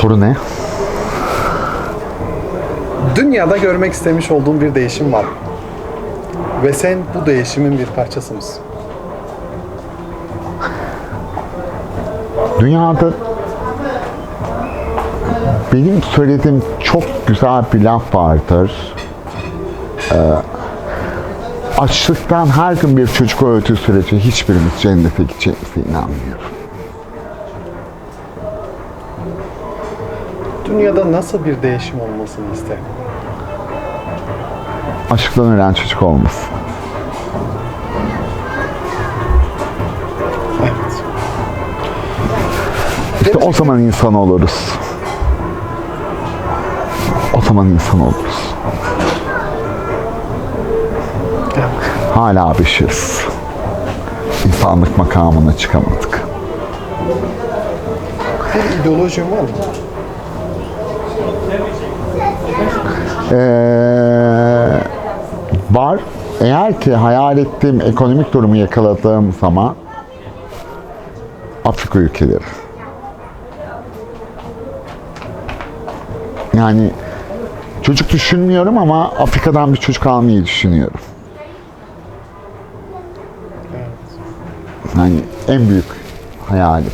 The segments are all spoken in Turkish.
Soru ne? Dünyada görmek istemiş olduğun bir değişim var. Ve sen bu değişimin bir parçası mısın? Dünyada benim söylediğim çok güzel bir laf vardır. Ee, açlıktan her gün bir çocuk öldüğü sürece hiçbirimiz cennete gideceğimize inanmıyorum. Dünyada nasıl bir değişim olmasını isterim? Açlıktan ölen çocuk olmasın. Evet. İşte o zaman insan oluruz. O zaman insan oluruz. Hala beşiz. İnsanlık makamına çıkamadık. Bir ideolojin var mı? Ee, var. Eğer ki hayal ettiğim ekonomik durumu yakaladığım zaman Afrika ülkeleri. Yani çocuk düşünmüyorum ama Afrika'dan bir çocuk almayı düşünüyorum. Yani en büyük hayalim.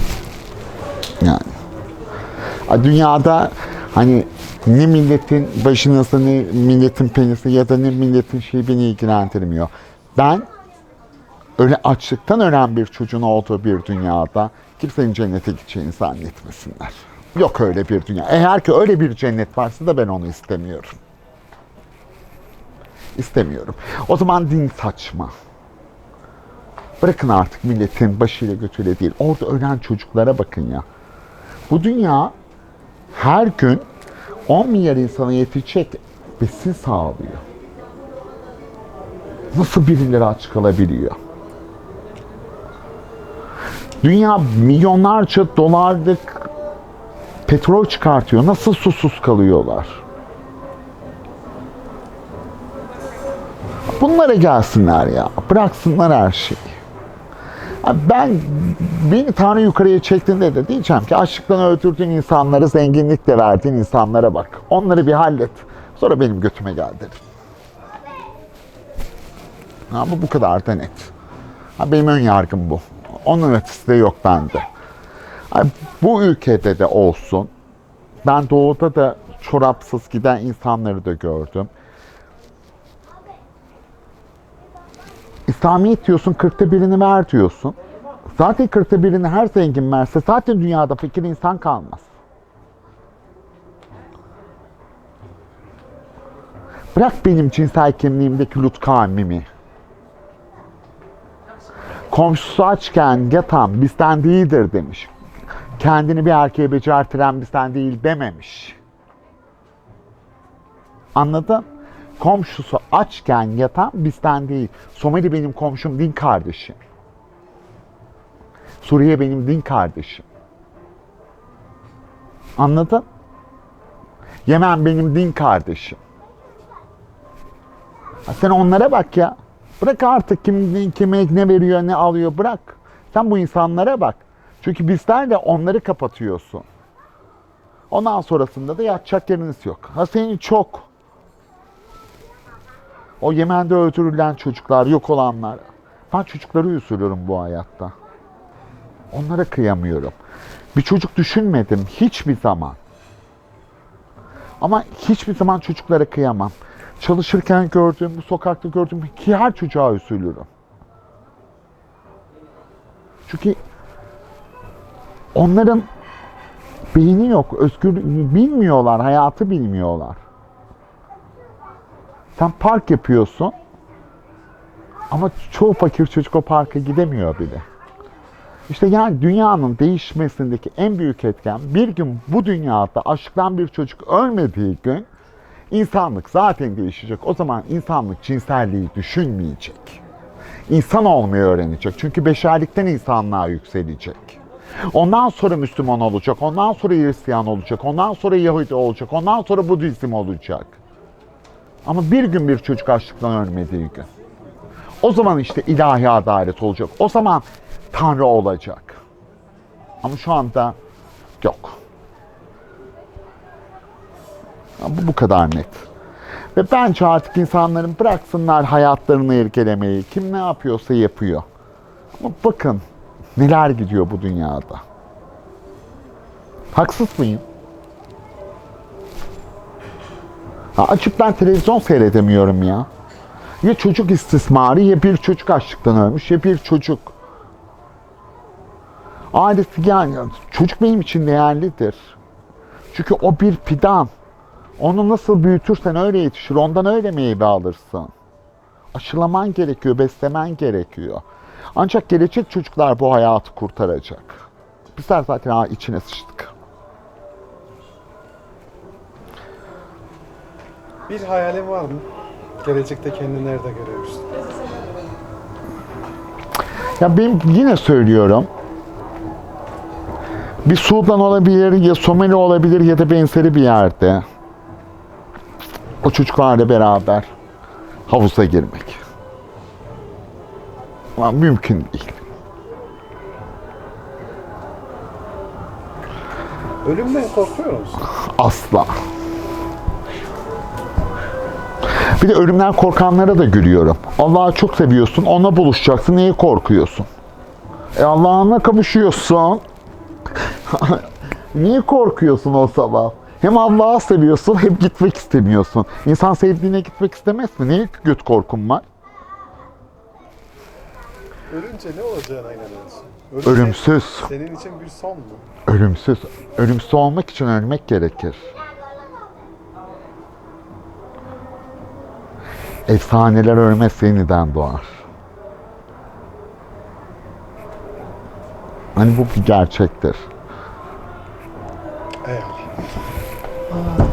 Yani. Dünyada hani ne milletin başınası ne milletin penisi ya da ne milletin şeyi beni ilgilendirmiyor. Ben öyle açlıktan ölen bir çocuğun olduğu bir dünyada kimsenin cennete gideceğini zannetmesinler. Yok öyle bir dünya. Eğer ki öyle bir cennet varsa da ben onu istemiyorum. İstemiyorum. O zaman din saçma. Bırakın artık milletin başıyla götüyle değil. Orada ölen çocuklara bakın ya. Bu dünya her gün 10 milyar insana yetecek besin sağlıyor. Nasıl birileri aç kalabiliyor? Dünya milyonlarca dolarlık petrol çıkartıyor. Nasıl susuz kalıyorlar? Bunlara gelsinler ya. Bıraksınlar her şeyi. Ben beni Tanrı yukarıya çektiğinde de diyeceğim ki açlıktan öldürdüğün insanları zenginlikle verdiğin insanlara bak. Onları bir hallet. Sonra benim götüme gel derim. Ha, bu kadar da net. Ha, benim ön yargım bu. Onun ötesi de yok bende. Bu ülkede de olsun. Ben doğuda da çorapsız giden insanları da gördüm. İslamiyet diyorsun, kırkta birini ver diyorsun. Zaten kırkta birini her zengin verse zaten dünyada fakir insan kalmaz. Bırak benim cinsel kimliğimdeki Lut kavmimi. Komşusu açken yatan bizden değildir demiş. Kendini bir erkeğe becertiren bizden değil dememiş. Anladın? Komşusu açken yatan bizden değil. Somali benim komşum, din kardeşim. Suriye benim din kardeşim. Anladın? Yemen benim din kardeşim. Sen onlara bak ya. Bırak artık kim kime ne veriyor, ne alıyor bırak. Sen bu insanlara bak. Çünkü bizler de onları kapatıyorsun. Ondan sonrasında da yatacak yeriniz yok. Ha senin çok. O Yemen'de öldürülen çocuklar, yok olanlar. Ben çocukları üzülüyorum bu hayatta. Onlara kıyamıyorum. Bir çocuk düşünmedim hiçbir zaman. Ama hiçbir zaman çocuklara kıyamam. Çalışırken gördüğüm, bu sokakta gördüğüm ki her çocuğa üzülürüm. Çünkü onların beyni yok, özgür bilmiyorlar, hayatı bilmiyorlar. Sen park yapıyorsun ama çoğu fakir çocuk o parka gidemiyor bile. İşte yani dünyanın değişmesindeki en büyük etken bir gün bu dünyada aşktan bir çocuk ölmediği gün insanlık zaten değişecek. O zaman insanlık cinselliği düşünmeyecek. İnsan olmayı öğrenecek. Çünkü beşerlikten insanlığa yükselecek. Ondan sonra Müslüman olacak, ondan sonra Hristiyan olacak, ondan sonra Yahudi olacak, ondan sonra Budizm olacak. Ama bir gün bir çocuk açlıktan ölmediği gün. O zaman işte ilahi adalet olacak. O zaman Tanrı olacak. Ama şu anda yok. Bu bu kadar net. Ve bence artık insanların bıraksınlar hayatlarını irgelemeyi. Kim ne yapıyorsa yapıyor. Ama bakın neler gidiyor bu dünyada. Haksız mıyım? Ben televizyon seyredemiyorum ya. Ya çocuk istismarı ya bir çocuk açlıktan ölmüş ya bir çocuk. Ailesi yani çocuk benim için değerlidir. Çünkü o bir fidan. Onu nasıl büyütürsen öyle yetişir. Ondan öyle meyve alırsın. Aşılaman gerekiyor, beslemen gerekiyor. Ancak gelecek çocuklar bu hayatı kurtaracak. Bizler zaten içine sıçtık. Bir hayalin var mı? Gelecekte kendini nerede görüyorsun? Ya benim yine söylüyorum. Bir Sudan olabilir, ya Somali olabilir ya da benzeri bir yerde. O çocuklarla beraber havuza girmek. Ama mümkün değil. Ölümden korkuyor musun? Asla. Bir de ölümden korkanlara da gülüyorum. Allah'ı çok seviyorsun, ona buluşacaksın, niye korkuyorsun? E Allah'ına kavuşuyorsun. niye korkuyorsun o sabah? Hem Allah'ı seviyorsun hem gitmek istemiyorsun. İnsan sevdiğine gitmek istemez mi? Niye göt korkun var? Ölünce ne olacağına inanıyorsun? Ölüm Ölümsüz. Senin için bir son mu? Ölümsüz. Ölümsüz olmak için ölmek gerekir. Efsaneler örmez yeniden doğar. Hani bu bir gerçektir. Eyvallah.